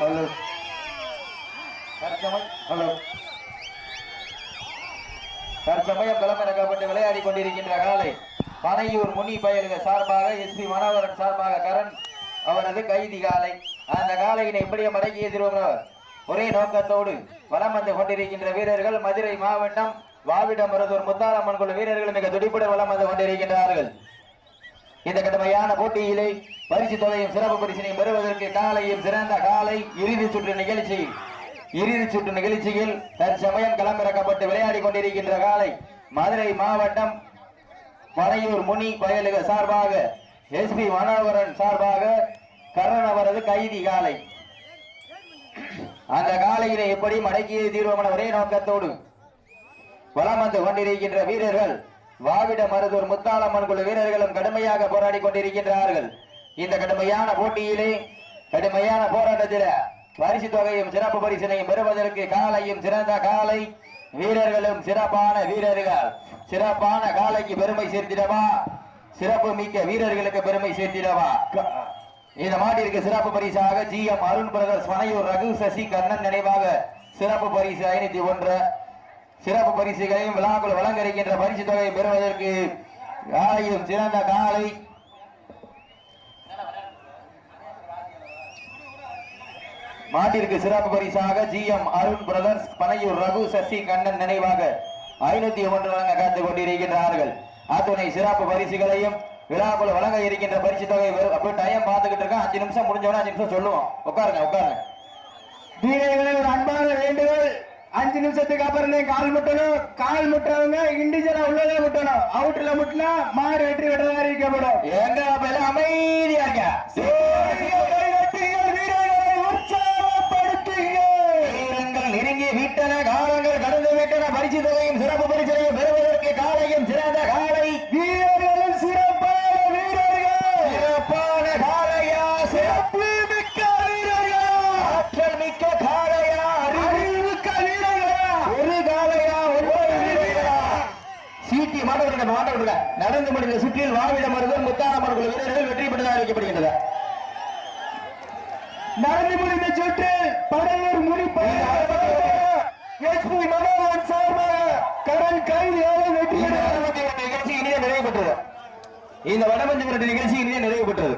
Hello தற்சமயம் hello தற்சமயம் களமிறக்கப்பட்டு விளையாடி கொண்டிருக்கின்ற காலை மனையூர் முனி பயலுக சார்பாக எஸ்பி மனோகரன் சார்பாக கரண் அவரது கைதி காலை. அந்த காலையினை எப்படியே மடக்கி எதிர்வோம் ஒரே நோக்கத்தோடு வலம் வந்து கொண்டிருக்கின்ற வீரர்கள் மதுரை மாவட்டம் வாவிடம் மருதூர் முத்தாரம்மன் குழு வீரர்கள் மிக துடிப்புடன் வலம் வந்து கொண்டிருக்கின்றார்கள். இந்த கடுமையான போட்டியிலே பரிசு தொகையும் சிறப்பு பரிசினையும் பெறுவதற்கு காலையும் சிறந்த காலை இறுதி சுற்று நிகழ்ச்சி. இறுதி சுற்று நிகழ்ச்சியில் தற்சமயம் களமிறக்கப்பட்டு விளையாடி கொண்டிருக்கின்ற காலை மதுரை மாவட்டம் மறையூர் முனி பயலுக சார்பாக எஸ்பி மனோகரன் சார்பாக கரண் அவரது கைதி காலை. அந்த காலையினை எப்படி மடக்கிய தீர்வமன ஒரே நோக்கத்தோடு வளம் வந்து கொண்டிருக்கின்ற வீரர்கள் வாவிட மருதூர் முத்தாளம்மன் குழு வீரர்களும் கடுமையாக போராடி கொண்டிருக்கின்றார்கள். இந்த கடுமையான போட்டியிலே கடுமையான போராட்டத்தில் பரிசு தொகையும் சிறப்பு பரிசினையும் பெறுவதற்கு காலையும் சிறந்த காலை வீரர்களும் சிறப்பான வீரர்கள். சிறப்பான காலைக்கு பெருமை சேர்த்திடவா? சிறப்பு மிக்க வீரர்களுக்கு பெருமை சேர்த்திடவா? இந்த மாட்டிற்கு சிறப்பு பரிசாக G M Arun brothers Manaiyur Raghu Sasi Kannan நினைவாக சிறப்பு பரிசு ஐநூத்தி ஒன்று. சிறப்பு பரிசுகளையும் விழாக்குள் வழங்க இருக்கின்ற பரிசு தொகையை பெறுவதற்கு காலையும் சிறந்த காலை மாட்டிற்கு சிறப்பு பரிசாக G M Arun brothers Panaiyur Raghu Sasi Kannan நினைவாக ஐநூத்தி ஒன்று வழங்க காத்து கொண்டிருக்கின்றார்கள். அத்துணை சிறப்பு பரிசுகளையும் விழாக்குள் வழங்க இருக்கின்ற பரிசு தொகை வெறும் அப்படியே டைம் பார்த்துக்கிட்டு இருக்கேன். அஞ்சு நிமிஷம் முடிஞ்சவொடனே அஞ்சு நிமிஷம் சொல்லுவோம். உட்காருங்க உட்காருங்க. வீரர்களை ஒரு அன்பான வேண்டுகோள். அஞ்சு நிமிஷத்துக்கு அப்புறம் கால் முட்டணும். கால் முட்டுறவங்க இண்டிவிஜுவலா உள்ளதே முட்டணும். அவுட்ல முட்டினா மாடு வெற்றி விட்டதா அறிவிக்கப்படும். எங்க அப்ப எல்லாம் அமைதியா இருக்க சிறப்பு பரிசுகளை பெறுவதற்கு காலையும் சிறந்த காலை. வீரர்களும் சிறப்பான வீரர்கள். சிறப்பான காலையா? சிறப்பு மிக்க வீரர்களா? ஆற்றல் மிக்க காலையா? அறிவு அறிவுமிக்க வீரர்களா? ஒரு காலையா? ஒவ்வொரு வீரர்களா? சீட்டி மாட்ட விடுங்க நடந்து முடிந்த சுற்றில் வாழ்விட மருதம் முத்தான குழு வீரர்கள் வெற்றி பெற்றதாக அறிவிக்கப்படுகின்றன. நடந்து முடிந்த சுற்று படையூர் முடிப்பையில் எஸ்பி மனோகரன் சார்பாக கடன் கைதியாக வெற்றி இந்த பெற்றார். வடமஞ்சு விரட்டு நிகழ்ச்சி இனிதே நிறைவு பெற்றது இந்த வடமஞ்சு விரட்டு நிகழ்ச்சி நிறைவு பெற்றது.